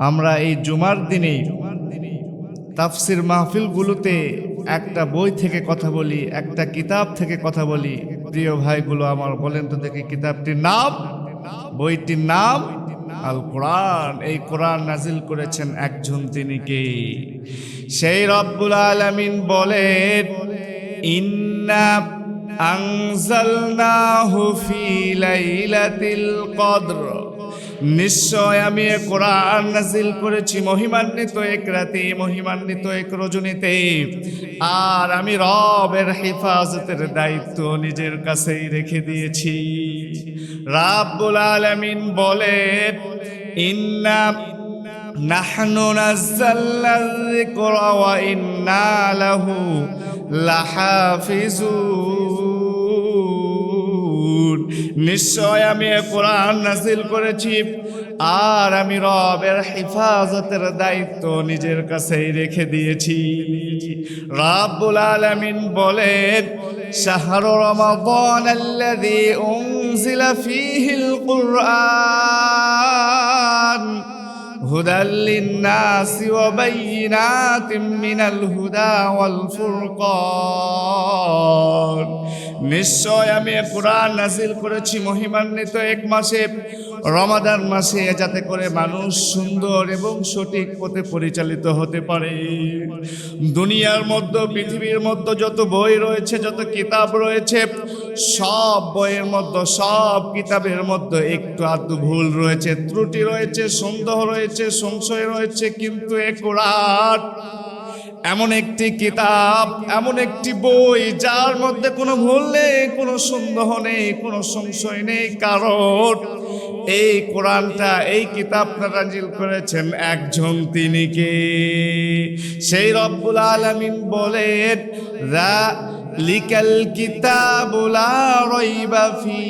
আমরা এই জুমার দিনে তাফসির মাহফিলগুলোতে একটা বই থেকে কথা বলি, একটা কিতাব থেকে কথা বলি। প্রিয় ভাইগুলো, আমার বলেন তো দেখি কিতাবটির নাম? বইটির নাম আল কোরআন। এই কোরআন নাজিল করেছেন একজন তিনি কে? সেই রব্বুল আলামিন বলেন, ইন্না আনজালনাহু ফি লাইলাতিল কদর। নিশ্চয় আমি এ কোরআন নাজিল করেছি, মহিমান্বিত এক রাতে, মহিমান্বিত এক রজনীতে। আর আমি রবের হেফাজতের দায়িত্ব নিজের কাছেই রেখে দিয়েছি। রাব্বুল আলামিন বলেন ইন্না নাহনু নাযালনা যিকরা ওয়া ইন্না লাহু লাহাফিজুন। নিশ্চয় আমি কোরআন নাজিল করেছি, আর আমি রবের হেফাজতের দায়িত্ব নিজের কাছেই রেখে দিয়েছি। রাব্বুল আলামিন বলেন, শাহর রমাদান আল্লাযী উনজিলা ফীহিল কুরআন, হুদাল লিন-নাসি ওয়া মিনাল হুদা ওয়াল ফুরকান। নিশ্চয় আমি কোরআন নাজিল করেছি মহিমান্বিত এক মাসে, রমাদান মাসে যাতে করে মানুষ সুন্দর এবং সঠিক পথে পরিচালিত হতে পারে। দুনিয়ার মধ্যে, পৃথিবীর মধ্যে যত বই রয়েছে, যত কিতাব রয়েছে, সব বইয়ের মধ্যে, সব কিতাবের মধ্যে একটু আধটু ভুল রয়েছে। ত্রুটি রয়েছে, সন্দেহ রয়েছে, সংশয় রয়েছে, কিন্তু এ কোরআন এমন একটি কিতাব, এমন একটি বই, যার মধ্যে কোনো ভুল নেই, কোনো সন্দেহ নেই, কোনো সংশয় নেই। কারণ এই কোরআনটা, এই কিতাবটা নাজিল করেছেন একজন তিনি কে? সেই রব্বুল আলামিন বলেন রা লিকাল কিতাবুলা রইবা ফি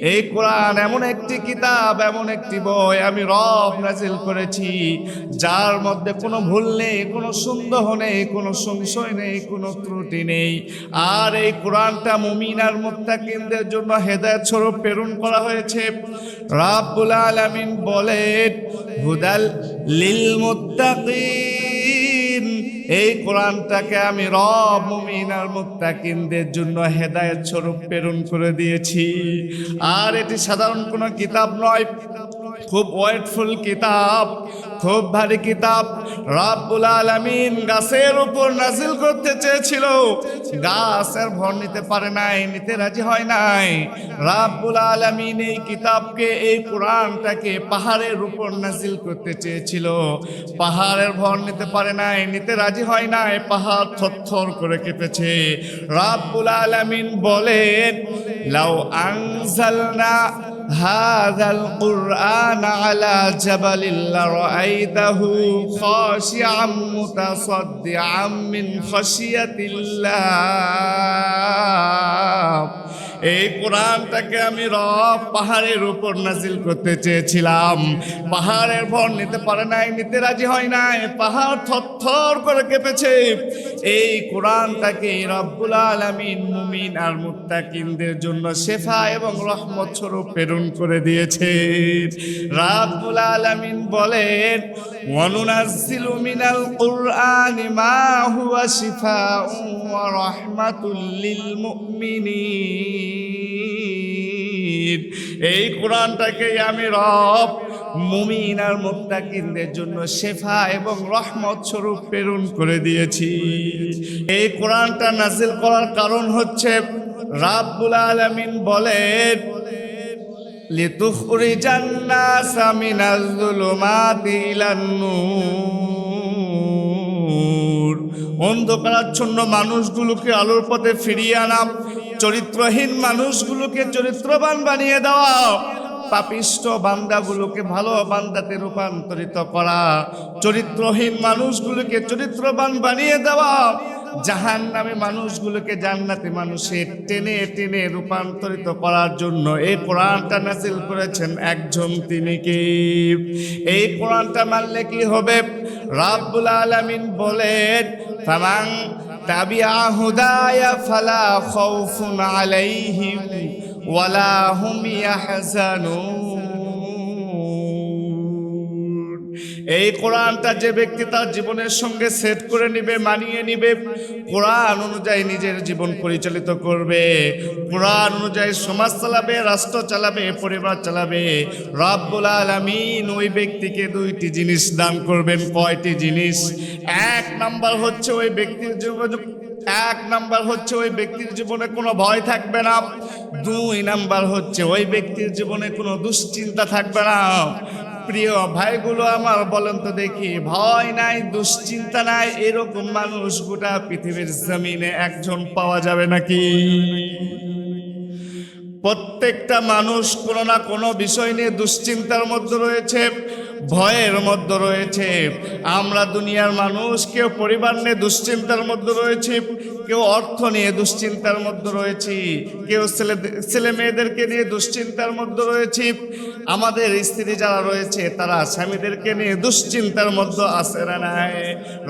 এই কোরআন এমন একটি কিতাব, এমন একটি বই আমি রব নাজিল করেছি, যার মধ্যে কোনো ভুল নেই, কোনো সন্দেহ নেই, কোনো সংশয় নেই, কোনো ত্রুটি নেই। আর এই কোরআনটা মুমিনার মুত্তাকিনদের জন্য হেদায়েত স্বরূপ প্রেরণ করা হয়েছে। রাব্বুল আলামিন বলেন, হুদাল লিল মুত্তাকিন। এই কোরআনটাকে আমি রব মুমিনার মুত্তাকিনদের জন্য হেদায়েত স্বরূপ প্রেরণ করে দিয়েছি। আর এটি সাধারণ কোনো কিতাব নয়। খুব ওয়েটফুল কিতাব, খুব ভারী কিতাব। রাব্বুল আলামিন গাছের উপর নাজিল করতে চেয়েছিল। গাছের ভর নিতে পারে নাই, নিতে রাজি হয় নাই। রাব্বুল আলামিন এই কিতাবকে, এই কোরআনটাকে পাহাড়ের উপর নাজিল করতে চেয়েছিল। পাহাড়ের ভর নিতে পারে নাই, নিতে রাজি হয় নাই, পাহাড় থরথর করে কেঁপেছে। রাব্বুল আলামিন বলেন, লাউ আনজালনা هذا القرآن على جبل لرأيته خاشعا متصدعا من خشية الله. এই কোরআনটাকে আমি রব পাহাড়ের উপর নাজিল করতে চেয়েছিলাম। পাহাড়ের ভর নিতে পারে নাই, নিতে রাজি হয় নাই, পাহাড় থরথর করে কেঁপেছে। এই কোরআনটাকে রব্বুল আলামিন মুমিন আর মুত্তাকিনদের জন্য শেফা এবং রহমত স্বরূপ প্রেরণ করে দিয়েছে। রাব্বুল আলামিন বলেন কুরআনি মা হুয়া শিফাউন ওয়া রাহমাতুল লিল মুমিনিন। এই কোরআনটাকে আমি রব, মুমিন আর মুত্তাকিনদের জন্য শেফা এবং রহমত স্বরূপ প্রেরণ করে দিয়েছি। এই কোরআনটা নাজিল করার কারণ হচ্ছে, রাব্বুল আলামিন বলেন লিতুখরিজান নাসা মিনাজ যুলুমাতি ইলান নূর। অন্ধকারাচ্ছন্ন মানুষগুলোকে আলোর পথে ফিরিয়ে আনা চরিত্রহীন মানুষগুলোকে চরিত্রবান বানিয়ে দেওয়া পাপিষ্ট বান্দাগুলোকে ভালো বান্দাতে রূপান্তরিত করা, চরিত্রহীন মানুষগুলোকে চরিত্রবান বানিয়ে দেওয়া জাহান নামে মানুষগুলোকে জান্নাতে মানুষের টেনে টেনে রূপান্তরিত করার জন্য এই কোরআনটা নাজিল করেছেন একজন তিনি কি? এই কোরআনটা মানলে কি হবে? রাব্বুল আলামিন বলেন, ফামান তাবিআ হুদায়া ফালা খাউফুন আলাইহিম ওয়ালা হুম ইয়াহজানুন। এই কোরআনটা যে ব্যক্তি তার জীবনের সঙ্গে সেট করে নিবে, মানিয়ে নিবে, কোরআন অনুযায়ী নিজের জীবন পরিচালিত করবে। কোরআন অনুযায়ী সমাজ চালাবে, রাষ্ট্র চালাবে, পরিবার চালাবে। রব্বুল আলামিন ওই ব্যক্তিকে দুইটি জিনিস দান করবেন। কয়টি জিনিস? এক নাম্বার হচ্ছে ওই ব্যক্তির জীবন, এক নাম্বার হচ্ছে ওই ব্যক্তির জীবনে কোনো ভয় থাকবে না। দুই নাম্বার হচ্ছে ওই ব্যক্তির জীবনে কোনো দুশ্চিন্তা থাকবে না। প্রিয় ভাইগুলো আমার বলেন তো দেখি, ভয় নাই, দুশ্চিন্তা নাই, এরকম মানুষ গোটা পৃথিবীর জমিনে একজন পাওয়া যাবে নাকি? প্রত্যেকটা মানুষ কোনো না কোনো বিষয় নিয়ে দুশ্চিন্তার মধ্যে রয়েছে। ভয়ের মধ্যে রয়েছে। আমরা দুনিয়ার মানুষ, কেউ পরিবার নিয়ে দুশ্চিন্তার মধ্যে রয়েছে, কেউ অর্থ নিয়ে দুশ্চিন্তার মধ্যে রয়েছি, কেউ ছেলে ছেলে মেয়েদেরকে নিয়ে দুশ্চিন্তার মধ্যে রয়েছি। আমাদের স্ত্রী যারা রয়েছে, তারা স্বামীদেরকে নিয়ে দুশ্চিন্তার মধ্যে আসে না নাই।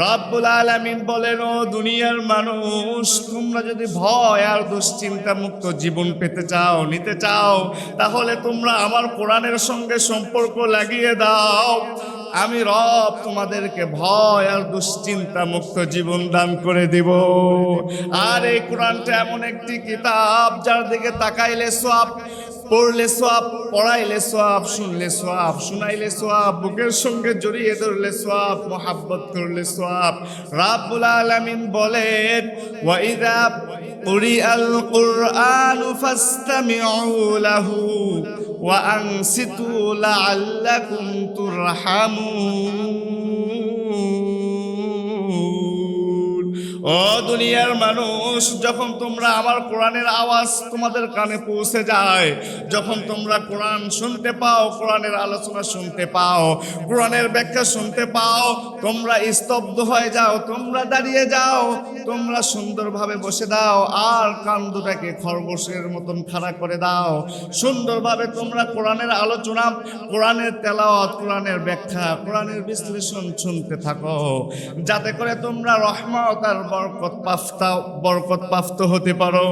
রব্বুল আলামিন বলেন, ও দুনিয়ার মানুষ, তোমরা যদি ভয় আর দুশ্চিন্তা মুক্ত জীবন পেতে চাও, নিতে চাও, তাহলে তোমরা আমার কোরআনের সঙ্গে সম্পর্ক লাগিয়ে দাও। আমি রব তোমাদেরকে ভয় আর দুশ্চিন্তা মুক্ত জীবন দান করে দিব। আর এই কোরআনটা এমন একটি কিতাব যার দিকে তাকাইলে সব পড়লে সোয়াব পড়াইলে সোয়াব শুনলে সোয়াব শুনাইলে সোয়াব বুকের সঙ্গে জড়িয়ে ধরলে সোয়াব মোহাব্বত করলে সোয়াব রাব্বুল আলামিন বলেন ওয়াইদা কুরিআল কুরআনু ফাসতামিউ লাহু। وأنصتوا لعلكم ترحمون. ও দুনিয়ার মানুষ, যখন তোমরা আমার কোরআনের আওয়াজ তোমাদের কানে পৌঁছে যায়, যখন তোমরা কোরআন শুনতে পাও, কোরআনের আলোচনা শুনতে পাও, কোরআনের ব্যাখ্যা শুনতে পাও, তোমরা স্তব্ধ হয়ে যাও, তোমরা দাঁড়িয়ে যাও, তোমরা সুন্দরভাবে বসে দাও, আর কান দুটাকে খরগোশের মতন খাড়া করে দাও। সুন্দরভাবে তোমরা কোরআনের আলোচনা, কোরআনের তেলাওয়াত, কোরআনের ব্যাখ্যা, কোরআনের বিশ্লেষণ শুনতে থাকো। যাতে করে তোমরা রহমত আর বরকত পাস্তা, বরকত প্রাপ্ত হতে পারো।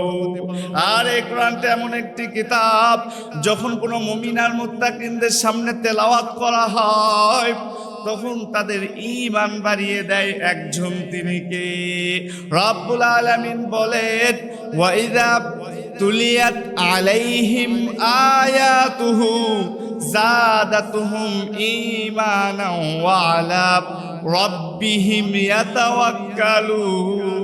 আর এই কোরআনটা এমন একটি কিতাব, যখন কোনো মুমিনার মুত্তাকিনদের সামনে তেলাওয়াত করা হয়, তখন তাদের ইমান বাড়িয়ে দেয় একজন তিনিকে রব্বুল আলামিন বলেন ওয়াইদা তুলিয়াত আলাইহিম আয়াতুহু জাদাতুহুম ঈমানাও ওয়া আলা রাব্বিহিম ইয়াতাওয়াক্কালুন।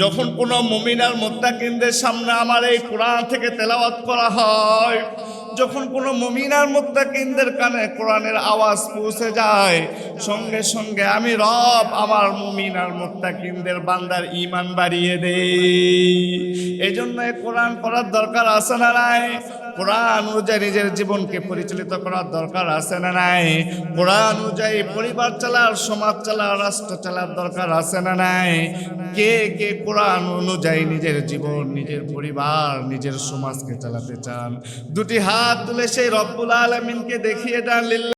যখন কোনো মুমিনার মোত্তাকিনদের সামনে আমার এই কোরআন থেকে তেলাওয়াত করা হয় যখন কোনো মমিনার মুত্তাকিনদের কানে কোরআনের আওয়াজ পৌঁছে যায়, সঙ্গে সঙ্গে আমি রব আমার মুমিনার মুত্তাকিনদের বান্দার ইমান বাড়িয়ে দেই। এই জন্য কোরআন পড়ার দরকার আছে না নাই? কোরআন অনুযায়ী নিজের জীবনকে পরিচালিত করার দরকার আছে না নাই? কোরআন অনুযায়ী পরিবার চালার, সমাজ চালার, রাষ্ট্র চালার দরকার আছে না নাই? কে কে কোরআন অনুযায়ী নিজের জীবন, নিজের পরিবার, নিজের সমাজকে চালাতে চান? দুটি হাত তুলে সেই রব্বুল আলমিনকে দেখিয়ে দেন